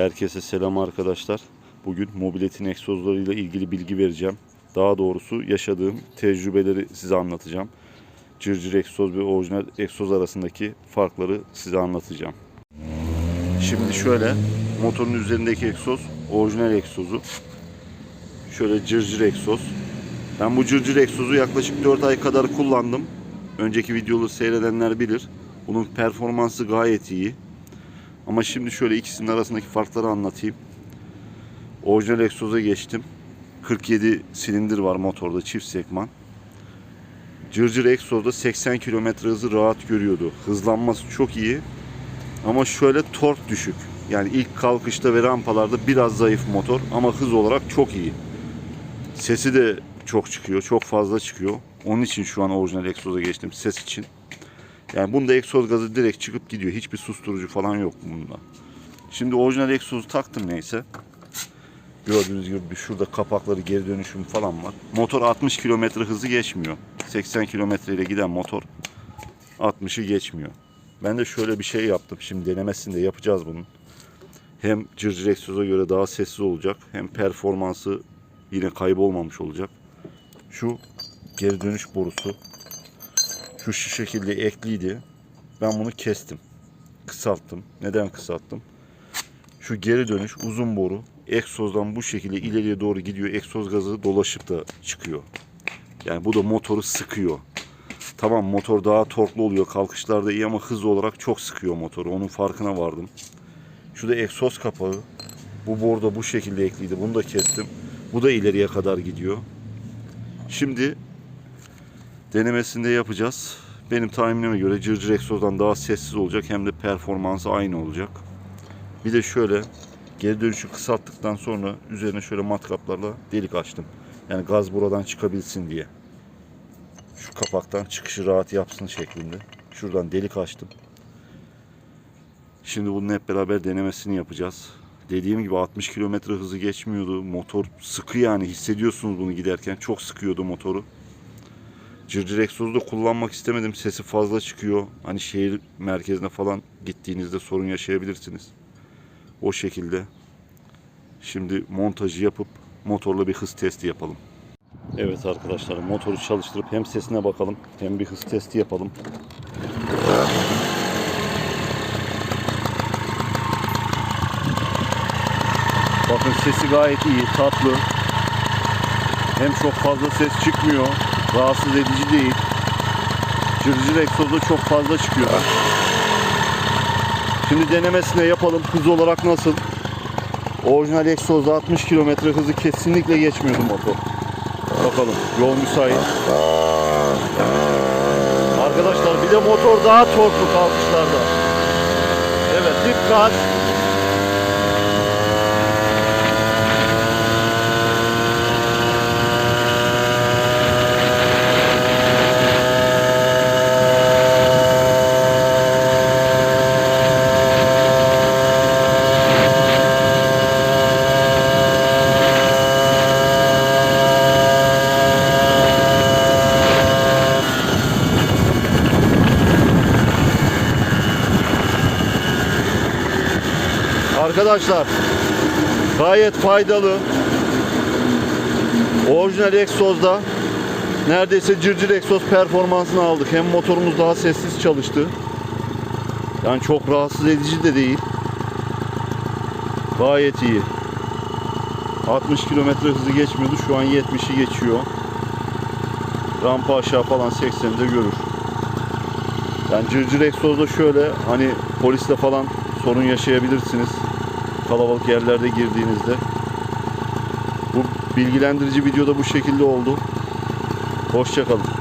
Herkese selam arkadaşlar. Bugün mobiletin egzozlarıyla ilgili bilgi vereceğim. Daha doğrusu yaşadığım tecrübeleri size anlatacağım. Cırcır egzoz ve orijinal egzoz arasındaki farkları size anlatacağım. Şimdi şöyle motorun üzerindeki egzoz orijinal egzozu. Şöyle cırcır egzoz. Ben bu cırcır egzozu yaklaşık 4 ay kadar kullandım. Önceki videoları seyredenler bilir. Bunun performansı gayet iyi. Ama şimdi şöyle ikisinin arasındaki farkları anlatayım. Orijinal egzoza geçtim. 47 silindir var motorda çift sekman. Cırcır egzozda 80 km hızı rahat görüyordu. Hızlanması çok iyi. Ama şöyle tork düşük. Yani ilk kalkışta ve rampalarda biraz zayıf motor ama hız olarak çok iyi. Sesi de çok çıkıyor, çok fazla çıkıyor. Onun için şu an orijinal egzoza geçtim ses için. Yani bunda egzoz gazı direkt çıkıp gidiyor. Hiçbir susturucu falan yok bunda. Şimdi orijinal egzozu taktım neyse. Gördüğünüz gibi şurada kapakları geri dönüşüm falan var. Motor 60 km hızı geçmiyor. 80 km ile giden motor 60'ı geçmiyor. Ben de şöyle bir şey yaptım. Şimdi denemesini de yapacağız bunun. Hem cırcır egzoza göre daha sessiz olacak. Hem performansı yine kaybolmamış olacak. Şu geri dönüş borusu şu şu şekilde ekliydi. Ben bunu kestim. Kısalttım. Neden kısalttım? Şu geri dönüş uzun boru egzozdan bu şekilde ileriye doğru gidiyor. Egzoz gazı dolaşıp da çıkıyor. Yani bu da motoru sıkıyor. Tamam motor daha torklu oluyor. Kalkışlarda iyi ama hız olarak çok sıkıyor motoru. Onun farkına vardım. Şu da egzoz kapağı. Bu boru da bu şekilde ekliydi. Bunu da kestim. Bu da ileriye kadar gidiyor. Şimdi denemesinde yapacağız. Benim tahminime göre cırcır egzozdan daha sessiz olacak hem de performansı aynı olacak. Bir de şöyle geri dönüşü kısalttıktan sonra üzerine şöyle matkaplarla delik açtım. Yani gaz buradan çıkabilsin diye. Şu kapaktan çıkışı rahat yapsın şeklinde. Şuradan delik açtım. Şimdi bunun hep beraber denemesini yapacağız. Dediğim gibi 60 km hızı geçmiyordu. Motor sıkı yani hissediyorsunuz bunu giderken. Çok sıkıyordu motoru. Cırcır egzozu da kullanmak istemedim. Sesi fazla çıkıyor. Hani şehir merkezine falan gittiğinizde sorun yaşayabilirsiniz. O şekilde. Şimdi montajı yapıp motorla bir hız testi yapalım. Evet arkadaşlar motoru çalıştırıp hem sesine bakalım hem bir hız testi yapalım. Bakın sesi gayet iyi, tatlı. Hem çok fazla ses çıkmıyor, rahatsız edici değil. Cırcır egzozu çok fazla çıkıyor. Şimdi denemesine yapalım. Hız olarak nasıl? Orijinal egzozda 60 km hızı kesinlikle geçmiyordu motor. Bakalım yol müsait. Arkadaşlar bir de motor daha torklu kalkışlarda. Evet dikkat. Arkadaşlar gayet faydalı. Orijinal egzozda neredeyse cırcır egzoz performansını aldık. Hem motorumuz daha sessiz çalıştı. Yani çok rahatsız edici de değil. Gayet iyi. 60 km hızı geçmiyordu. Şu an 70'i geçiyor. Rampa aşağı falan 80'de görür. Yani cırcır egzozda şöyle hani polisle falan sorun yaşayabilirsiniz. Kalabalık yerlerde girdiğinizde. Bu bilgilendirici videoda bu şekilde oldu. Hoşçakalın.